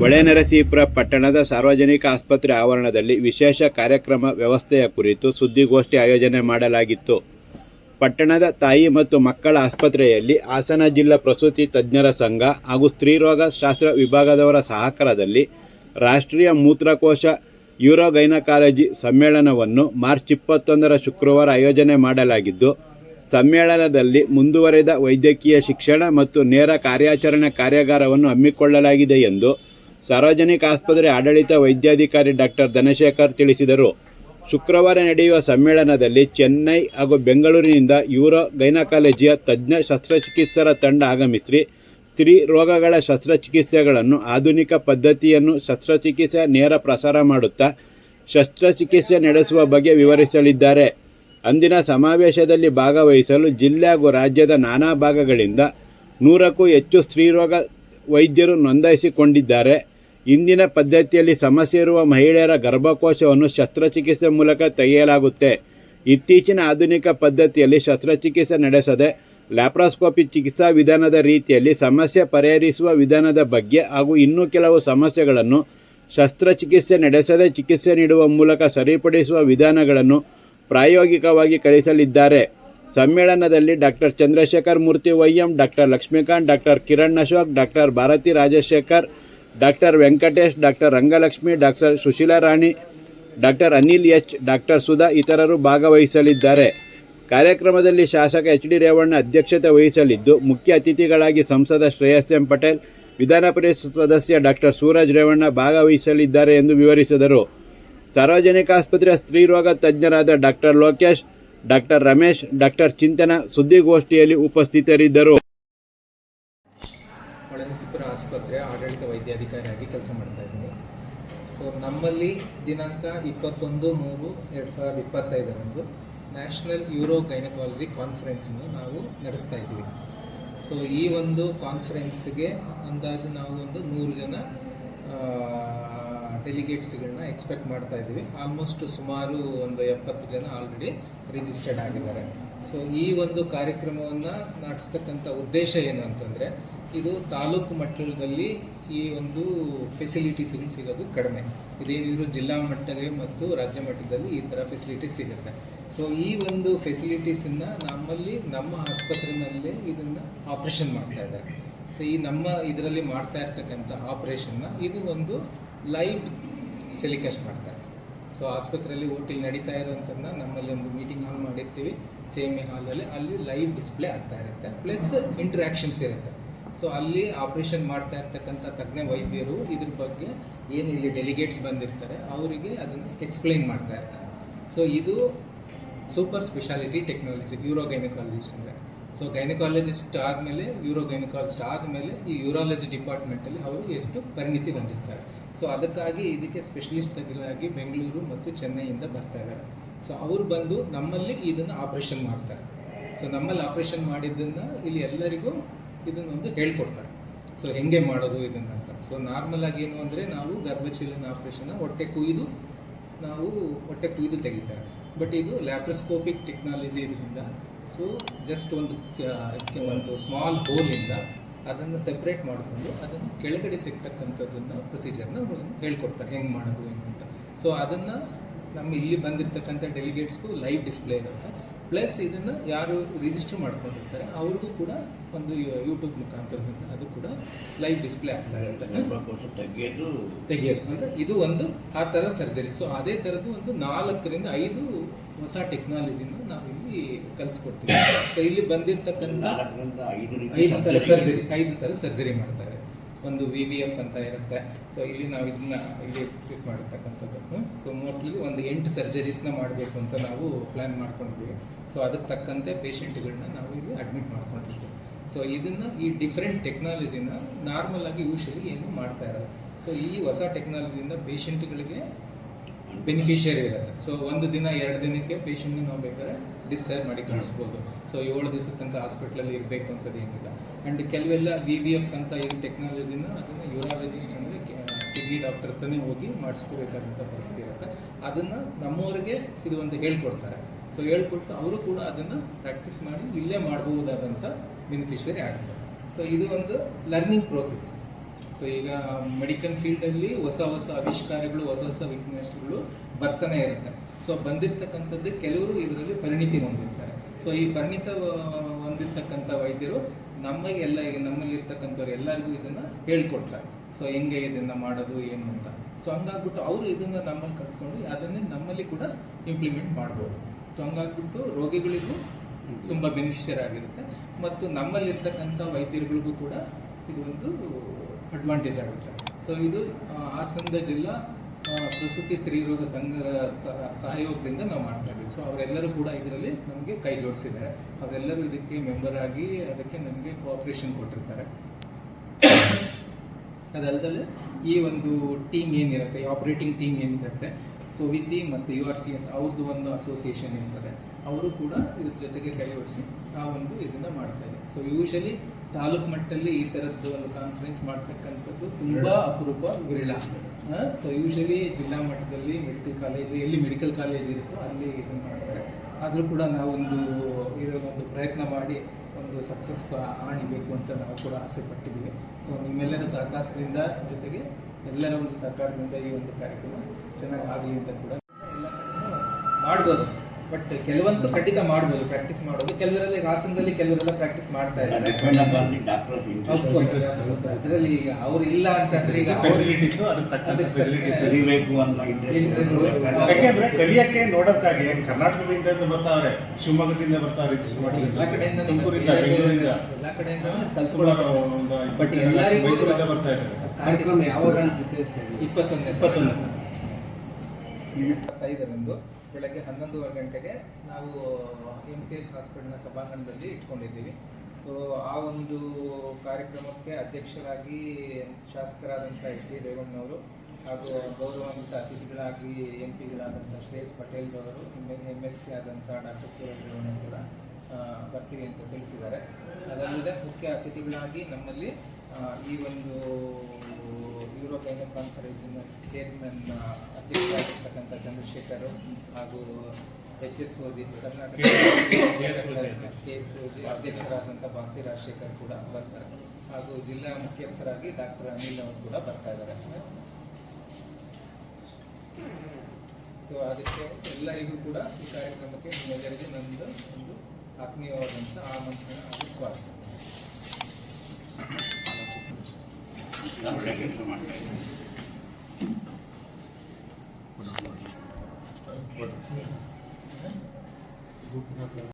ಹೊಳೆನರಸೀಪುರ ಪಟ್ಟಣದ ಸಾರ್ವಜನಿಕ ಆಸ್ಪತ್ರೆ ಆವರಣದಲ್ಲಿ ವಿಶೇಷ ಕಾರ್ಯಕ್ರಮ ವ್ಯವಸ್ಥೆಯ ಕುರಿತು ಸುದ್ದಿಗೋಷ್ಠಿ ಆಯೋಜನೆ ಮಾಡಲಾಗಿತ್ತು. ಪಟ್ಟಣದ ತಾಯಿ ಮತ್ತು ಮಕ್ಕಳ ಆಸ್ಪತ್ರೆಯಲ್ಲಿ ಹಾಸನ ಜಿಲ್ಲಾ ಪ್ರಸೂತಿ ತಜ್ಞರ ಸಂಘ ಹಾಗೂ ಸ್ತ್ರೀರೋಗ ಶಾಸ್ತ್ರ ವಿಭಾಗದವರ ಸಹಕಾರದಲ್ಲಿ ರಾಷ್ಟ್ರೀಯ ಮೂತ್ರಕೋಶ ಯೂರೋಗೈನಕಾಲಜಿ ಸಮ್ಮೇಳನವನ್ನು ಮಾರ್ಚ್ ಇಪ್ಪತ್ತೊಂದರ ಶುಕ್ರವಾರ ಆಯೋಜನೆ ಮಾಡಲಾಗಿದ್ದು, ಸಮ್ಮೇಳನದಲ್ಲಿ ಮುಂದುವರೆದ ವೈದ್ಯಕೀಯ ಶಿಕ್ಷಣ ಮತ್ತು ನೇರ ಕಾರ್ಯಾಚರಣೆ ಕಾರ್ಯಾಗಾರವನ್ನು ಹಮ್ಮಿಕೊಳ್ಳಲಾಗಿದೆ ಎಂದು ಸಾರ್ವಜನಿಕ ಆಸ್ಪತ್ರೆ ಆಡಳಿತ ವೈದ್ಯಾಧಿಕಾರಿ ಡಾಕ್ಟರ್ ಧನಶೇಖರ್ ತಿಳಿಸಿದರು. ಶುಕ್ರವಾರ ನಡೆಯುವ ಸಮ್ಮೇಳನದಲ್ಲಿ ಚೆನ್ನೈ ಹಾಗೂ ಬೆಂಗಳೂರಿನಿಂದ ಯೂರೋ ಗೈನಕಾಲಜಿಯ ತಜ್ಞ ಶಸ್ತ್ರಚಿಕಿತ್ಸರ ತಂಡ ಆಗಮಿಸಿ, ಸ್ತ್ರೀ ರೋಗಗಳ ಶಸ್ತ್ರಚಿಕಿತ್ಸೆಗಳನ್ನು ಆಧುನಿಕ ಪದ್ಧತಿಯನ್ನು ಶಸ್ತ್ರಚಿಕಿತ್ಸೆ ನೇರ ಪ್ರಸಾರ ಮಾಡುತ್ತಾ ಶಸ್ತ್ರಚಿಕಿತ್ಸೆ ನಡೆಸುವ ಬಗ್ಗೆ ವಿವರಿಸಲಿದ್ದಾರೆ. ಅಂದಿನ ಸಮಾವೇಶದಲ್ಲಿ ಭಾಗವಹಿಸಲು ಜಿಲ್ಲೆ ಹಾಗೂ ರಾಜ್ಯದ ನಾನಾ ಭಾಗಗಳಿಂದ ನೂರಕ್ಕೂ ಹೆಚ್ಚು ಸ್ತ್ರೀರೋಗ ವೈದ್ಯರು ನೋಂದಾಯಿಸಿಕೊಂಡಿದ್ದಾರೆ. ಇಂದಿನ ಪದ್ಧತಿಯಲ್ಲಿ ಸಮಸ್ಯೆ ಇರುವ ಮಹಿಳೆಯರ ಗರ್ಭಕೋಶವನ್ನು ಶಸ್ತ್ರಚಿಕಿತ್ಸೆ ಮೂಲಕ ತೆಗೆಯಲಾಗುತ್ತೆ. ಇತ್ತೀಚಿನ ಆಧುನಿಕ ಪದ್ಧತಿಯಲ್ಲಿ ಶಸ್ತ್ರಚಿಕಿತ್ಸೆ ನಡೆಸದೆ ಲ್ಯಾಪ್ರಾಸ್ಕೋಪಿ ಚಿಕಿತ್ಸಾ ವಿಧಾನದ ರೀತಿಯಲ್ಲಿ ಸಮಸ್ಯೆ ಪರಿಹರಿಸುವ ವಿಧಾನದ ಬಗ್ಗೆ ಹಾಗೂ ಇನ್ನೂ ಕೆಲವು ಸಮಸ್ಯೆಗಳನ್ನು ಶಸ್ತ್ರಚಿಕಿತ್ಸೆ ನಡೆಸದೆ ಚಿಕಿತ್ಸೆ ನೀಡುವ ಮೂಲಕ ಸರಿಪಡಿಸುವ ವಿಧಾನಗಳನ್ನು ಪ್ರಾಯೋಗಿಕವಾಗಿ ಕಲಿಸಲಿದ್ದಾರೆ. ಸಮ್ಮೇಳನದಲ್ಲಿ doctor Chandrashekhar Murthy YM doctor Lakshmikant doctor Kiran Ashok doctor Bharati Rajashekhar doctor Venkatesh, doctor Rangalakshmi, doctor Sushila Rani, doctor Anil H, doctor Sudha ಇತರರು ಭಾಗವಹಿಸಲಿದ್ದಾರೆ. ಕಾರ್ಯಕ್ರಮದಲ್ಲಿ ಶಾಸಕ ಎಚ್ ಡಿ ರೇವಣ್ಣ ಅಧ್ಯಕ್ಷತೆ ವಹಿಸಲಿದ್ದು, ಮುಖ್ಯ ಅತಿಥಿಗಳಾಗಿ ಸಂಸದ ಶ್ರೇಯಸ್ ಎಂ ಪಟೇಲ್, ವಿಧಾನ ಪರಿಷತ್ ಸದಸ್ಯ ಡಾಕ್ಟರ್ ಸೂರಜ್ ರೇವಣ್ಣ ಭಾಗವಹಿಸಲಿದ್ದಾರೆ ಎಂದು ವಿವರಿಸಿದರು. ಸಾರ್ವಜನಿಕ ಆಸ್ಪತ್ರೆಯ ಸ್ತ್ರೀರೋಗ ತಜ್ಞರಾದ doctor Lokesh, doctor Ramesh, doctor Chintana ಸುದ್ದಿಗೋಷ್ಠಿಯಲ್ಲಿ ಉಪಸ್ಥಿತರಿದ್ದರು. ಹೊಳೆನರಸೀಪುರ ಆಸ್ಪತ್ರೆ ಆಡಳಿತ ವೈದ್ಯಾಧಿಕಾರಿಯಾಗಿ ಕೆಲಸ ಮಾಡ್ತಾ ಇದ್ದೀನಿ. ಸೊ ನಮ್ಮಲ್ಲಿ ದಿನಾಂಕ ಇಪ್ಪತ್ತೊಂದು ಮೂರು ಎರಡು ಸಾವಿರದ ಇಪ್ಪತ್ತೈದರಂದು ನ್ಯಾಷನಲ್ ಯೂರೋ ಗೈನಕಾಲಜಿ ಕಾನ್ಫರೆನ್ಸನ್ನು ನಾವು ನಡೆಸ್ತಾ ಇದ್ದೀವಿ. ಸೊ ಈ ಒಂದು ಕಾನ್ಫರೆನ್ಸ್ಗೆ ಅಂದಾಜು ನಾವು ಒಂದು ನೂರು ಜನ ಡೆಲಿಗೇಟ್ಸ್ಗಳನ್ನ ಎಕ್ಸ್ಪೆಕ್ಟ್ ಮಾಡ್ತಾ ಇದ್ದೀವಿ. ಆಲ್ಮೋಸ್ಟ್ ಸುಮಾರು ಒಂದು ಎಪ್ಪತ್ತು ಜನ ಆಲ್ರೆಡಿ ರಿಜಿಸ್ಟರ್ಡ್ ಆಗಿದ್ದಾರೆ. ಸೊ ಈ ಒಂದು ಕಾರ್ಯಕ್ರಮವನ್ನು ನಡೆಸ್ತಕ್ಕಂಥ ಉದ್ದೇಶ ಏನು ಅಂತಂದರೆ ಇದು ತಾಲೂಕು ಮಟ್ಟದಲ್ಲಿ ಈ ಒಂದು ಫೆಸಿಲಿಟೀಸ್ಗಳು ಸಿಗೋದು ಕಡಿಮೆ. ಇದೇನಿದ್ರು ಜಿಲ್ಲಾ ಮಟ್ಟಕ್ಕೆ ಮತ್ತು ರಾಜ್ಯ ಮಟ್ಟದಲ್ಲಿ ಈ ಥರ ಫೆಸಿಲಿಟೀಸ್ ಸಿಗುತ್ತೆ. ಸೊ ಈ ಒಂದು ಫೆಸಿಲಿಟೀಸನ್ನು ನಮ್ಮಲ್ಲಿ ನಮ್ಮ ಆಸ್ಪತ್ರೆಯಲ್ಲೇ ಇದನ್ನು ಆಪ್ರೇಷನ್ ಮಾಡ್ತಾ ಇದ್ದಾರೆ. ಸೊ ಈ ನಮ್ಮ ಇದರಲ್ಲಿ ಮಾಡ್ತಾ ಇರ್ತಕ್ಕಂಥ ಆಪ್ರೇಷನ್ನ ಇದು ಒಂದು ಲೈವ್ ಸೆಲಿಕಾಸ್ಟ್ ಮಾಡ್ತಾರೆ. ಸೊ ಆಸ್ಪತ್ರೆಯಲ್ಲಿ ಓಟಿಲ್ ನಡೀತಾ ಇರೋಂಥದ್ದನ್ನ ನಮ್ಮಲ್ಲಿ ಒಂದು ಮೀಟಿಂಗ್ ಹಾಲ್ ಮಾಡಿರ್ತೀವಿ. ಸೇಮ್ ಹಾಲಲ್ಲಿ ಅಲ್ಲಿ ಲೈವ್ ಡಿಸ್ಪ್ಲೇ ಆಗ್ತಾ ಇರುತ್ತೆ. ಪ್ಲಸ್ ಇಂಟ್ರ್ಯಾಕ್ಷನ್ಸ್ ಇರುತ್ತೆ. ಸೊ ಅಲ್ಲಿ ಆಪ್ರೇಷನ್ ಮಾಡ್ತಾ ಇರ್ತಕ್ಕಂಥ ತಜ್ಞ ವೈದ್ಯರು ಇದ್ರ ಬಗ್ಗೆ ಏನು ಇಲ್ಲಿ ಡೆಲಿಗೇಟ್ಸ್ ಬಂದಿರ್ತಾರೆ, ಅವರಿಗೆ ಅದನ್ನು ಎಕ್ಸ್ಪ್ಲೈನ್ ಮಾಡ್ತಾ ಇರ್ತಾರೆ. ಸೊ ಇದು super speciality technology euro gynaecologist ಅಂದರೆ. ಸೊ ಗೈನಕಾಲಜಿಸ್ಟ್ ಆದಮೇಲೆ ಯೂರೋ ಗೈನಕಾಲಜಿಸ್ಟ್ ಆದಮೇಲೆ ಈ ಯೂರಾಲಜಿ ಡಿಪಾರ್ಟ್ಮೆಂಟಲ್ಲಿ ಅವರು ಎಷ್ಟು ಪರಿಣಿತಿ ಹೊಂದಿರ್ತಾರೆ. ಸೊ ಅದಕ್ಕಾಗಿ ಇದಕ್ಕೆ ಸ್ಪೆಷಲಿಸ್ಟ್ ತಜ್ಞರಾಗಿ ಬೆಂಗಳೂರು ಮತ್ತು ಚೆನ್ನೈಯಿಂದ ಬರ್ತಾ ಇದ್ದಾರೆ. ಸೊ ಅವರು ಬಂದು ನಮ್ಮಲ್ಲಿ ಇದನ್ನು ಆಪ್ರೇಷನ್ ಮಾಡ್ತಾರೆ. ಸೊ ನಮ್ಮಲ್ಲಿ ಆಪ್ರೇಷನ್ ಮಾಡಿದ್ದನ್ನು ಇಲ್ಲಿ ಎಲ್ಲರಿಗೂ ಇದನ್ನೊಂದು ಹೇಳ್ಕೊಡ್ತಾರೆ. ಸೊ ಹೆಂಗೆ ಮಾಡೋದು ಇದನ್ನು ಅಂತ ಸೊ ನಾರ್ಮಲ್ ಆಗಿ ಏನು ಅಂದರೆ ನಾವು ಗರ್ಭಚೀಲನ ಆಪ್ರೇಷನ್ನ ಹೊಟ್ಟೆ ಕುಯ್ದು ನಾವು ಹೊಟ್ಟೆ ಕುಯ್ದು ತೆಗಿತಾರೆ. ಬಟ್ ಇದು ಲ್ಯಾಪ್ರೋಸ್ಕೋಪಿಕ್ ಟೆಕ್ನಾಲಜಿ ಇದರಿಂದ ಸೊ ಜಸ್ಟ್ ಒಂದು ಒಂದು ಸ್ಮಾಲ್ ಹೋಲಿಂದ ಅದನ್ನು ಸೆಪ್ರೇಟ್ ಮಾಡಿಕೊಂಡು ಅದನ್ನು ಕೆಳಗಡೆ ತೆಗ್ತಕ್ಕಂಥದ್ದನ್ನು ಪ್ರೊಸೀಜರ್ನ ಹೇಳ್ಕೊಡ್ತಾರೆ, ಹೆಂಗೆ ಮಾಡೋದು ಏನು ಅಂತ ಸೊ ಅದನ್ನು ನಮ್ಮ ಇಲ್ಲಿ ಬಂದಿರತಕ್ಕಂಥ ಡೆಲಿಗೇಟ್ಸ್ಗೂ ಲೈವ್ ಡಿಸ್ಪ್ಲೇ ಇರುತ್ತೆ. ಪ್ಲಸ್ ಇದನ್ನು ಯಾರು ರಿಜಿಸ್ಟರ್ ಮಾಡ್ಕೊಂಡಿರ್ತಾರೆ ಅವ್ರಿಗೂ ಕೂಡ ಒಂದು ಯೂಟ್ಯೂಬ್ ಮುಖಾಂತರದಿಂದ ಅದು ಕೂಡ ಲೈವ್ ಡಿಸ್ಪ್ಲೇ ಆಗ್ತಾ ಇರುತ್ತೆ. ತೆಗೆಯೋದು ತೆಗೆಯೋದು. ಅಂದರೆ ಇದು ಒಂದು ಆ ಥರ ಸರ್ಜರಿ ಸೊ ಅದೇ ಥರದ್ದು ಒಂದು ನಾಲ್ಕರಿಂದ ಐದು ಹೊಸ ಟೆಕ್ನಾಲಜಿನ ನಾವಿಲ್ಲಿ ಕಲಿಸ್ಕೊಡ್ತೀವಿ. ಸೊ ಇಲ್ಲಿ ಬಂದಿರತಕ್ಕಂಥ ಐದು ಥರ ಸರ್ಜರಿ ಐದು ಥರ ಸರ್ಜರಿ ಮಾಡ್ತಾರೆ. ಒಂದು ವಿ ವಿ ಎಫ್ ಅಂತ ಇರುತ್ತೆ. ಸೊ ಇಲ್ಲಿ ನಾವು ಇದನ್ನ ಇಲ್ಲಿ ಟ್ರೀಟ್ ಮಾಡಿರ್ತಕ್ಕಂಥದ್ದು ಸೊ ಮೋಸ್ಟ್ಲಿ ಒಂದು ಎಂಟು ಸರ್ಜರೀಸ್ನ ಮಾಡಬೇಕು ಅಂತ ನಾವು ಪ್ಲ್ಯಾನ್ ಮಾಡ್ಕೊಂಡಿದ್ವಿ ಸೊ ಅದಕ್ಕೆ ತಕ್ಕಂತೆ ಪೇಷಂಟ್ಗಳನ್ನ ನಾವು ಇಲ್ಲಿ ಅಡ್ಮಿಟ್ ಮಾಡ್ಕೊಂಡಿದ್ವಿ ಸೊ ಇದನ್ನು ಈ ಡಿಫ್ರೆಂಟ್ ಟೆಕ್ನಾಲಜಿನ ನಾರ್ಮಲ್ ಆಗಿ ಯೂಶಲಿ ಏನು ಮಾಡ್ತಾ ಇರೋದು ಸೊ ಈ ಹೊಸ ಟೆಕ್ನಾಲಜಿಯಿಂದ ಪೇಷಂಟ್ಗಳಿಗೆ ಬೆನಿಫಿಷಿಯರಿ ಇರುತ್ತೆ. ಸೊ ಒಂದು ದಿನ, ಎರಡು ದಿನಕ್ಕೆ ಪೇಷಂಟ್ನ ನಾವು ಬೇಕಾದ್ರೆ ಡಿಸ್ಚಾರ್ಜ್ ಮಾಡಿ ಕಳಿಸ್ಬೋದು. ಸೊ ಏಳು ದಿವಸದ ತನಕ ಹಾಸ್ಪಿಟ್ಲಲ್ಲಿ ಇರಬೇಕು ಅಂತದ್ದು ಏನಿಲ್ಲ. ಆ್ಯಂಡ್ ಕೆಲವೆಲ್ಲ ವಿ ವಿ ಎಫ್ ಅಂತ ಏನು ಟೆಕ್ನಾಲಜಿನ ಅದನ್ನು ಯೂರಾಲಜಿಸ್ಟ್ ಅಂದರೆ ಕಿಡ್ನಿ ಡಾಕ್ಟರ್ ಹತ್ರನೇ ಹೋಗಿ ಮಾಡಿಸ್ಕೋಬೇಕಾದಂಥ ಪರಿಸ್ಥಿತಿ ಇರುತ್ತೆ. ಅದನ್ನು ನಮ್ಮವರಿಗೆ ಇದು ಒಂದು ಹೇಳ್ಕೊಡ್ತಾರೆ. ಸೊ ಹೇಳ್ಕೊಟ್ಟು ಅವರು ಕೂಡ ಅದನ್ನು ಪ್ರಾಕ್ಟೀಸ್ ಮಾಡಿ ಇಲ್ಲೇ ಮಾಡಬಹುದಾದಂಥ ಬೆನಿಫಿಷರಿ ಆಗುತ್ತೆ ಸೊ ಇದು ಒಂದು ಲರ್ನಿಂಗ್ ಪ್ರೋಸೆಸ್ ಸೊ ಈಗ ಮೆಡಿಕಲ್ ಫೀಲ್ಡಲ್ಲಿ ಹೊಸ ಹೊಸ ಆವಿಷ್ಕಾರಗಳು, ಹೊಸ ಹೊಸ ವಿಜ್ಞಾನಗಳು ಬರ್ತಾನೆ ಇರುತ್ತೆ. ಸೊ ಬಂದಿರತಕ್ಕಂಥದ್ದು ಕೆಲವರು ಇದರಲ್ಲಿ ಪರಿಣಿತಿ ಹೊಂದಿರ್ತಾರೆ. ಸೊ ಈ ಪರಿಣಿತ ಹೊಂದಿರ್ತಕ್ಕಂಥ ವೈದ್ಯರು ನಮಗೆ ಎಲ್ಲ ಈಗ ನಮ್ಮಲ್ಲಿರ್ತಕ್ಕಂಥವ್ರು ಎಲ್ಲರಿಗೂ ಇದನ್ನು ಹೇಳ್ಕೊಡ್ತಾರೆ. ಸೊ ಹೆಂಗೆ ಇದನ್ನು ಮಾಡೋದು, ಏನು ಅಂತ. ಸೊ ಹಂಗಾಗ್ಬಿಟ್ಟು ಅವರು ಇದನ್ನು ನಮ್ಮಲ್ಲಿ ಕಟ್ಕೊಂಡು ಅದನ್ನೇ ನಮ್ಮಲ್ಲಿ ಕೂಡ ಇಂಪ್ಲಿಮೆಂಟ್ ಮಾಡ್ಬೋದು. ಸೊ ಹಂಗಾಗ್ಬಿಟ್ಟು ರೋಗಿಗಳಿಗೂ ತುಂಬ ಬೆನಿಫಿಷಿಯರ್ ಆಗಿರುತ್ತೆ. ಮತ್ತು ನಮ್ಮಲ್ಲಿರ್ತಕ್ಕಂಥ ವೈದ್ಯರುಗಳಿಗೂ ಕೂಡ ಇದು ಒಂದು ಅಡ್ವಾಂಟೇಜ್ ಆಗುತ್ತೆ ಸೊ ಇದು ಹಾಸನದ ಜಿಲ್ಲಾ ಪ್ರಸೂತಿ ಸ್ತ್ರೀರೋಗ ತಂಡದ ಸಹ- ಸಹಯೋಗದಿಂದ ನಾವು ಮಾಡ್ತಾ ಇದ್ದೀವಿ. ಸೊ ಅವರೆಲ್ಲರೂ ಕೂಡ ಇದರಲ್ಲಿ ನಮಗೆ ಕೈ ಜೋಡಿಸಿದ್ದಾರೆ. ಅವರೆಲ್ಲರೂ ಇದಕ್ಕೆ ಮೆಂಬರ್ ಆಗಿ ಅದಕ್ಕೆ ನಮಗೆ ಕೋಆಪ್ರೇಷನ್ ಕೊಟ್ಟಿರ್ತಾರೆ. ಅದಲ್ಲದೆ ಈ ಒಂದು ಟೀಮ್ ಏನಿರುತ್ತೆ ಆಪರೇಟಿಂಗ್ ಟೀಮ್ ಏನಿರುತ್ತೆ, ಸೊ, ವಿ ಸಿ ಮತ್ತು ಯು ಆರ್ ಸಿ ಅಂತ ಅವ್ರದ್ದು ಒಂದು ಅಸೋಸಿಯೇಷನ್ ಇರ್ತದೆ. ಅವರು ಕೂಡ ಇದ್ರ ಜೊತೆಗೆ ಕೈಗೂಡಿಸಿ ಆ ಒಂದು ಇದನ್ನ ಮಾಡ್ತಾ ಇದೆ ಸೊ ಯೂಶಲಿ ತಾಲೂಕು ಮಟ್ಟದಲ್ಲಿ ಈ ಥರದ್ದು ಒಂದು ಕಾನ್ಫರೆನ್ಸ್ ಮಾಡ್ತಕ್ಕಂಥದ್ದು ತುಂಬ ಅಪರೂಪ ವಿರಳ. ಸೊ ಯೂಶಲಿ ಜಿಲ್ಲಾ ಮಟ್ಟದಲ್ಲಿ ಮೆಡಿಕಲ್ ಕಾಲೇಜ್ ಎಲ್ಲಿ ಮೆಡಿಕಲ್ ಕಾಲೇಜ್ ಇರುತ್ತೋ ಅಲ್ಲಿ ಇದನ್ನು ಮಾಡ್ತಾರೆ. ಆದರೂ ಕೂಡ ನಾವೊಂದು ಇದರ ಒಂದು ಪ್ರಯತ್ನ ಮಾಡಿ ಒಂದು ಸಕ್ಸಸ್ ಆಣಿಬೇಕು ಅಂತ ನಾವು ಕೂಡ ಆಸೆ ಪಟ್ಟಿದ್ದೀವಿ. ಸೊ ನಿಮ್ಮೆಲ್ಲರ ಸಹಕಾರದಿಂದ ಜೊತೆಗೆ ಎಲ್ಲರ ಒಂದು ಸಹಕಾರದಿಂದ ಈ ಒಂದು ಕಾರ್ಯಕ್ರಮ ಚೆನ್ನಾಗಿ ಆಗಲಿ ಅಂತ ಕೂಡ ಎಲ್ಲ ಕಡೆ ಮಾಡ್ಬೋದು. ಬಟ್ ಕೆಲವಂತ ಖಂಡಿತ ಮಾಡ್ಬೋದು ಪ್ರಾಕ್ಟೀಸ್ ಮಾಡೋದು ಕೆಲವರಲ್ಲಿ ಹಾಸನದಲ್ಲಿ ಕೆಲವರೆಲ್ಲ ಪ್ರಾಕ್ಟೀಸ್ ಮಾಡ್ತಾ ಇದ್ದಾರೆ. ಅದರಲ್ಲಿ ಈಗ ಅವ್ರು ಇಲ್ಲ ಅಂತಂದ್ರೆ ಈಗ ಯಾಕೆಂದ್ರೆ ಕಲಿಯಕ್ಕೆ ನೋಡೋಕ್ಕಾಗಿ ಕರ್ನಾಟಕದಿಂದ ಬರ್ತಾವ್ರೆ ಶಿವಮೊಗ್ಗದಿಂದ ಬರ್ತಾವ್ರೆ ಎಲ್ಲಾ ಎಲ್ಲ ಕಡೆಯಿಂದ ಎಲ್ಲ ಕಡೆಯಿಂದ ಬಟ್ ಎಲ್ಲರಿಗೂ ಬರ್ತಾ ಇದ್ದಾರೆ ಕಾರ್ಯಕ್ರಮ ಯಾವಾಗ ಇಪ್ಪತ್ತೊಂದು ಇಪ್ಪತ್ತೊಂದು ಇಪ್ಪತ್ತೈದರಂದು. ಬೆಳಗ್ಗೆ ಹನ್ನೊಂದುವರೆ ಗಂಟೆಗೆ ನಾವು ಎಂ ಸಿ ಎಚ್ ಹಾಸ್ಪಿಟಲ್ನ ಸಭಾಂಗಣದಲ್ಲಿ ಇಟ್ಕೊಂಡಿದ್ದೀವಿ. ಸೊ ಆ ಒಂದು ಕಾರ್ಯಕ್ರಮಕ್ಕೆ ಅಧ್ಯಕ್ಷರಾಗಿ ಶಾಸಕರಾದಂಥ ಎಚ್ ಡಿ ರೇವಣ್ಣವರು ಹಾಗೂ ಗೌರವಾನ್ವಿತ ಅತಿಥಿಗಳಾಗಿ ಎಂ ಪಿಗಳಾದಂಥ ಶ್ರೇಯಸ್ ಪಟೇಲ್ ಅವರು ಎಂ ಎಲ್ ಸಿ ಆದಂಥ ಡಾಕ್ಟರ್ ಸುರೇಶ್ ರೇವಣ್ಣ ಕೂಡ ಬರ್ತೀವಿ ಅಂತ ತಿಳಿಸಿದ್ದಾರೆ. ಅದಲ್ಲದೆ ಮುಖ್ಯ ಅತಿಥಿಗಳಾಗಿ ನಮ್ಮಲ್ಲಿ ಈ ಒಂದು ಯುರೋ ಗೈನ ಕಾನ್ಫರೆನ್ಸಿನ ಚೇರ್ಮನ್ ಅಧ್ಯಕ್ಷರಾಗಿರ್ತಕ್ಕಂಥ ಚಂದ್ರಶೇಖರ್ ಹಾಗೂ H S O G Karnataka K S O G ಅಧ್ಯಕ್ಷರಾದಂಥ ಭಾರತಿ ರಾಜಶೇಖರ್ ಕೂಡ ಬರ್ತಾರೆ. ಹಾಗೂ ಜಿಲ್ಲಾ ಮುಖ್ಯಸ್ಥರಾಗಿ ಡಾಕ್ಟರ್ ಅನಿಲ್ ಅವರು ಕೂಡ ಬರ್ತಾ ಇದ್ದಾರೆ. ಸೊ ಅದಕ್ಕೆ ಎಲ್ಲರಿಗೂ ಕೂಡ ಈ ಕಾರ್ಯಕ್ರಮಕ್ಕೆ ನಿಮ್ಮೆಲ್ಲರಿಗೆ ನಮ್ಮದು ಒಂದು ಆತ್ಮೀಯವಾದಂಥ ಆಮಂತ್ರಣ ಹಾಗೂ ಸ್ವಾಗತ. ಒಳ್ಳೆ ಕೆಲಸ ಮಾಡ್ತಾ ಇದ್ದಾರೆ